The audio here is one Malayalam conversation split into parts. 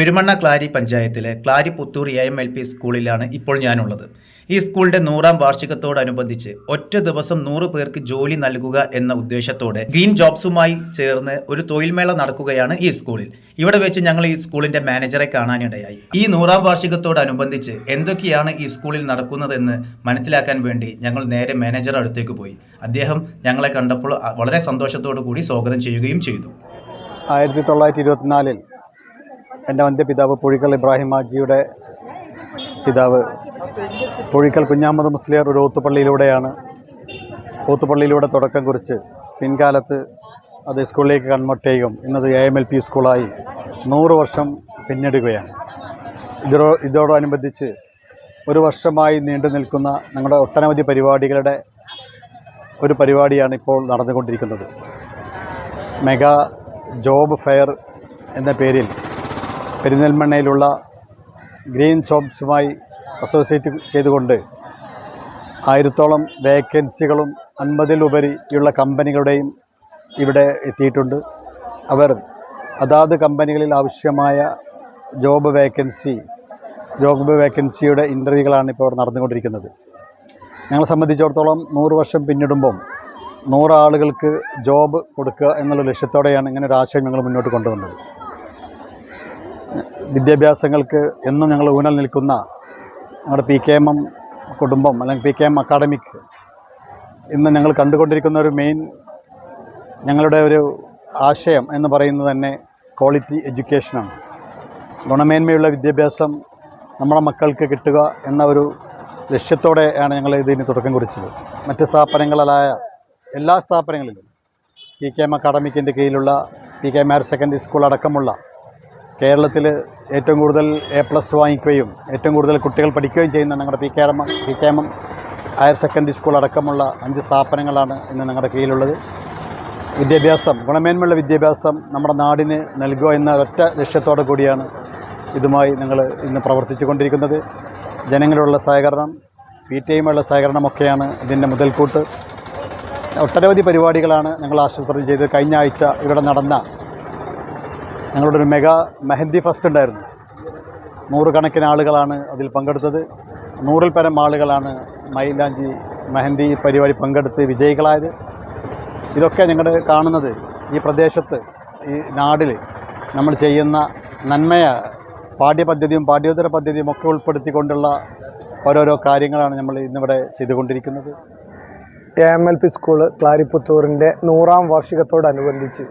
പെരുമണ്ണ ക്ലാരി പഞ്ചായത്തിലെ Clari Puthur A M L P സ്കൂളിലാണ് ഇപ്പോൾ ഞാനുള്ളത്. ഈ സ്കൂളിന്റെ നൂറാം വാർഷികത്തോടനുബന്ധിച്ച് ഒറ്റ ദിവസം നൂറ് പേർക്ക് ജോലി നൽകുക എന്ന ഉദ്ദേശത്തോടെ ഗ്രീൻ ജോബ്സുമായി ചേർന്ന് ഒരു തൊഴിൽമേള നടക്കുകയാണ് ഈ സ്കൂളിൽ. ഇവിടെ വെച്ച് ഞങ്ങൾ ഈ സ്കൂളിന്റെ മാനേജറെ കാണാനിടയായി. ഈ നൂറാം വാർഷികത്തോടനുബന്ധിച്ച് എന്തൊക്കെയാണ് ഈ സ്കൂളിൽ നടക്കുന്നതെന്ന് മനസ്സിലാക്കാൻ വേണ്ടി ഞങ്ങൾ നേരെ മാനേജർ അടുത്തേക്ക് പോയി. അദ്ദേഹം ഞങ്ങളെ കണ്ടപ്പോൾ വളരെ സന്തോഷത്തോടു കൂടി സ്വാഗതം ചെയ്യുകയും ചെയ്തു. ആയിരത്തി തൊള്ളായിരത്തി ഇരുപത്തിനാലിൽ എന്റെ വന്ധ്യപിതാവ് പുഴിക്കൽ ഇബ്രാഹിം ഹാജിയുടെ പിതാവ്. പുഴിക്കൽ കുഞ്ഞാമത് മുസ്ലിയാർ ഒരു ഓത്തുപള്ളിയിലൂടെയാണ് ഓത്തുപള്ളിയിലൂടെ തുടക്കം കുറിച്ച് പിൻകാലത്ത് അത് സ്കൂളിലേക്ക് കൺവേർട്ട് ചെയ്യും. ഇന്നത് എ എം എൽ പി സ്കൂളായി നൂറ് വർഷം പിന്നിടുകയാണ്. ഇതോ ഇതോടനുബന്ധിച്ച് ഒരു വർഷമായി നീണ്ടു നിൽക്കുന്ന ഞങ്ങളുടെ ഒട്ടനവധി പരിപാടികളുടെ ഒരു പരിപാടിയാണ് ഇപ്പോൾ നടന്നുകൊണ്ടിരിക്കുന്നത്. മെഗാ ജോബ് ഫെയർ എന്ന പേരിൽ പെരിന്തൽമണ്ണയിലുള്ള ഗ്രീൻ ഷോപ്സുമായി അസോസിയേറ്റ് ചെയ്തുകൊണ്ട് ആയിരത്തോളം വേക്കൻസികളും അൻപതിലുപരിയുള്ള കമ്പനികളുടെയും ഇവിടെ എത്തിയിട്ടുണ്ട്. അവർ അതാത് കമ്പനികളിൽ ആവശ്യമായ ജോബ് വേക്കൻസി ജോബ് വേക്കൻസിയുടെ ഇന്റർവ്യൂകളാണ് ഇപ്പോൾ നടന്നുകൊണ്ടിരിക്കുന്നത്. ഞങ്ങളെ സംബന്ധിച്ചിടത്തോളം നൂറ് വർഷം പിന്നിടുമ്പം നൂറ് ആളുകൾക്ക് ജോബ് കൊടുക്കുക എന്നുള്ള ലക്ഷ്യത്തോടെയാണ് ഇങ്ങനെ ഒരു ആശയം ഞങ്ങൾ മുന്നോട്ട് കൊണ്ടുവന്നത്. വിദ്യാഭ്യാസങ്ങൾക്ക് എന്നും ഞങ്ങൾ ഊന്നൽ നിൽക്കുന്ന ഞങ്ങളുടെ പി കെ എം എം കുടുംബം അല്ലെങ്കിൽ പി കെ എം അക്കാഡമിക് ഇന്ന് ഞങ്ങൾ കണ്ടുകൊണ്ടിരിക്കുന്ന ഒരു മെയിൻ ഞങ്ങളുടെ ഒരു ആശയം എന്ന് പറയുന്നത് തന്നെ ക്വാളിറ്റി എഡ്യൂക്കേഷനാണ്. ഗുണമേന്മയുള്ള വിദ്യാഭ്യാസം നമ്മുടെ മക്കൾക്ക് കിട്ടുക എന്ന ഒരു ലക്ഷ്യത്തോടെയാണ് ഞങ്ങൾ ഇതിന് തുടക്കം കുറിച്ചത്. മറ്റ് സ്ഥാപനങ്ങളായ എല്ലാ സ്ഥാപനങ്ങളിലും പി കെ എം അക്കാഡമിക്കിന്റെ കീഴിലുള്ള P K M higher secondary school അടക്കമുള്ള കേരളത്തിൽ ഏറ്റവും കൂടുതൽ എ പ്ലസ് വാങ്ങിക്കുകയും ഏറ്റവും കൂടുതൽ കുട്ടികൾ പഠിക്കുകയും ചെയ്യുന്ന ഞങ്ങളുടെ P K M P K M higher secondary school അടക്കമുള്ള അഞ്ച് സ്ഥാപനങ്ങളാണ് ഇന്ന് ഞങ്ങളുടെ കീഴിലുള്ളത്. വിദ്യാഭ്യാസം ഗുണമേന്മയുള്ള വിദ്യാഭ്യാസം നമ്മുടെ നാടിന് നൽകുക എന്ന ഒറ്റ ലക്ഷ്യത്തോടു കൂടിയാണ് ഇതുമായി ഞങ്ങൾ ഇന്ന് പ്രവർത്തിച്ചു കൊണ്ടിരിക്കുന്നത്. ജനങ്ങളുള്ള സഹകരണം പി ടി എമ്മുള്ള സഹകരണമൊക്കെയാണ് ഇതിന്റെ മുതൽക്കൂട്ട്. ഒട്ടനവധി പരിപാടികളാണ് ഞങ്ങൾ ആസൂത്രണം ചെയ്ത് കഴിഞ്ഞ ആഴ്ച ഇവിടെ നടന്ന ഞങ്ങളുടെ ഒരു മെഗാ മെഹന്തി ഫസ്റ്റ് ഉണ്ടായിരുന്നു. നൂറുകണക്കിന് ആളുകളാണ് അതിൽ പങ്കെടുത്തത്. നൂറിൽ പരം ആളുകളാണ് മൈലാഞ്ചി മെഹന്തി പരിപാടി പങ്കെടുത്ത് വിജയികളായത്. ഇതൊക്കെ ഞങ്ങൾ കാണുന്നത് ഈ പ്രദേശത്ത് ഈ നാടിൽ നമ്മൾ ചെയ്യുന്ന നന്മയ. പാഠ്യപദ്ധതിയും പാഠ്യോത്തര പദ്ധതിയും ഒക്കെ ഉൾപ്പെടുത്തിക്കൊണ്ടുള്ള ഓരോരോ കാര്യങ്ങളാണ് നമ്മൾ ഇന്നിവിടെ ചെയ്തുകൊണ്ടിരിക്കുന്നത്. A M L P school ക്ലാരിപ്പുത്തൂറിന്റെ നൂറാം വാർഷികത്തോടനുബന്ധിച്ച്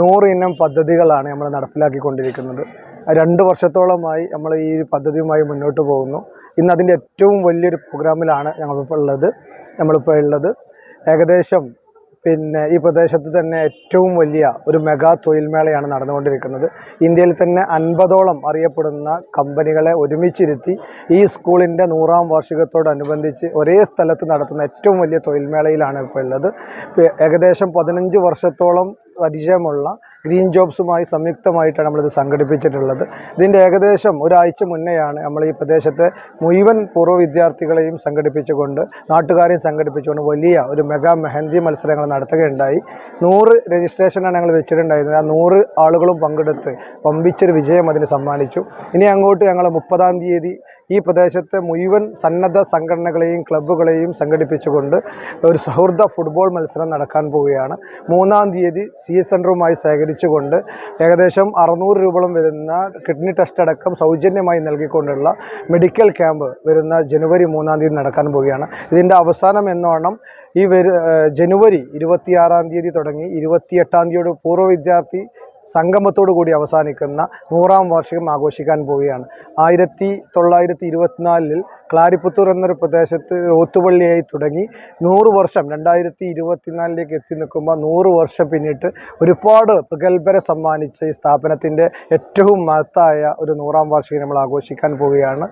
നൂറ് ഇനം പദ്ധതികളാണ് നമ്മൾ നടപ്പിലാക്കിക്കൊണ്ടിരിക്കുന്നത്. രണ്ട് വർഷത്തോളമായി നമ്മൾ ഈ പദ്ധതിയുമായി മുന്നോട്ട് പോകുന്നു. ഇന്ന് അതിന്റെ ഏറ്റവും വലിയൊരു പ്രോഗ്രാമിലാണ് ഞങ്ങളിപ്പോൾ ഉള്ളത്. നമ്മളിപ്പോൾ ഉള്ളത് ഏകദേശം പിന്നെ ഈ പ്രദേശത്ത് തന്നെ ഏറ്റവും വലിയ ഒരു മെഗാ തൊഴിൽമേളയാണ് നടന്നുകൊണ്ടിരിക്കുന്നത്. ഇന്ത്യയിൽ തന്നെ അൻപതോളം അറിയപ്പെടുന്ന കമ്പനികളെ ഒരുമിച്ചിരുത്തി ഈ സ്കൂളിന്റെ നൂറാം വാർഷികത്തോടനുബന്ധിച്ച് ഒരേ സ്ഥലത്ത് നടത്തുന്ന ഏറ്റവും വലിയ തൊഴിൽമേളയിലാണ് ഇപ്പോൾ ഉള്ളത്. ഏകദേശം പതിനഞ്ച് വർഷത്തോളം പരിചയമുള്ള ഗ്രീൻ ജോബ്സുമായി സംയുക്തമായിട്ടാണ് നമ്മളിത് സംഘടിപ്പിച്ചിട്ടുള്ളത്. ഇതിന്റെ ഏകദേശം ഒരാഴ്ച മുന്നെയാണ് നമ്മൾ ഈ പ്രദേശത്തെ മുഴുവൻ പൂർവ വിദ്യാർത്ഥികളെയും സംഘടിപ്പിച്ചുകൊണ്ട് നാട്ടുകാരെയും സംഘടിപ്പിച്ചുകൊണ്ട് വലിയ ഒരു മെഗാ മെഹന്തി മത്സരങ്ങൾ നടത്തുകയുണ്ടായി. നൂറ് രജിസ്ട്രേഷനാണ് ഞങ്ങൾ വെച്ചിട്ടുണ്ടായിരുന്നത്. ആ നൂറ് ആളുകളും പങ്കെടുത്ത് പമ്പിച്ചൊരു വിജയം അതിന് സമ്മാനിച്ചു. ഇനി അങ്ങോട്ട് ഞങ്ങൾ മുപ്പതാം തീയതി ഈ പ്രദേശത്തെ മുഴുവൻ സന്നദ്ധ സംഘടനകളെയും ക്ലബ്ബുകളെയും സംഘടിപ്പിച്ചുകൊണ്ട് ഒരു സൗഹൃദ ഫുട്ബോൾ മത്സരം നടക്കാൻ പോവുകയാണ്. മൂന്നാം തീയതി സി എസ് സെന്ററുമായി ശേഖരിച്ചുകൊണ്ട് ഏകദേശം അറുന്നൂറ് രൂപളം വരുന്ന കിഡ്നി ടെസ്റ്റ് അടക്കം സൗജന്യമായി നൽകിക്കൊണ്ടുള്ള മെഡിക്കൽ ക്യാമ്പ് വരുന്ന ജനുവരി മൂന്നാം തീയതി നടക്കാൻ പോവുകയാണ്. ഇതിന്റെ അവസാനം എന്നോണം ഈ വരു ജനുവരി ഇരുപത്തിയാറാം തീയതി തുടങ്ങി ഇരുപത്തിയെട്ടാം തീയതിയോട് പൂർവ വിദ്യാർത്ഥി സംഗമത്തോടു കൂടി അവസാനിക്കുന്ന നൂറാം വാർഷികം ആഘോഷിക്കാൻ പോവുകയാണ്. ആയിരത്തി തൊള്ളായിരത്തി ഇരുപത്തിനാലിൽ ക്ലാരിപ്പുത്തൂർ എന്നൊരു പ്രദേശത്ത് ഓത്തുപള്ളിയായി തുടങ്ങി നൂറ് വർഷം രണ്ടായിരത്തി ഇരുപത്തിനാലിലേക്ക് എത്തി നിൽക്കുമ്പോൾ നൂറ് വർഷം പിന്നിട്ട് ഒരുപാട് പ്രഗത്ഭരെ സമ്മാനിച്ച ഈ സ്ഥാപനത്തിന്റെ ഏറ്റവും മഹത്തായ ഒരു നൂറാം വാർഷികം നമ്മൾ ആഘോഷിക്കാൻ പോവുകയാണ്.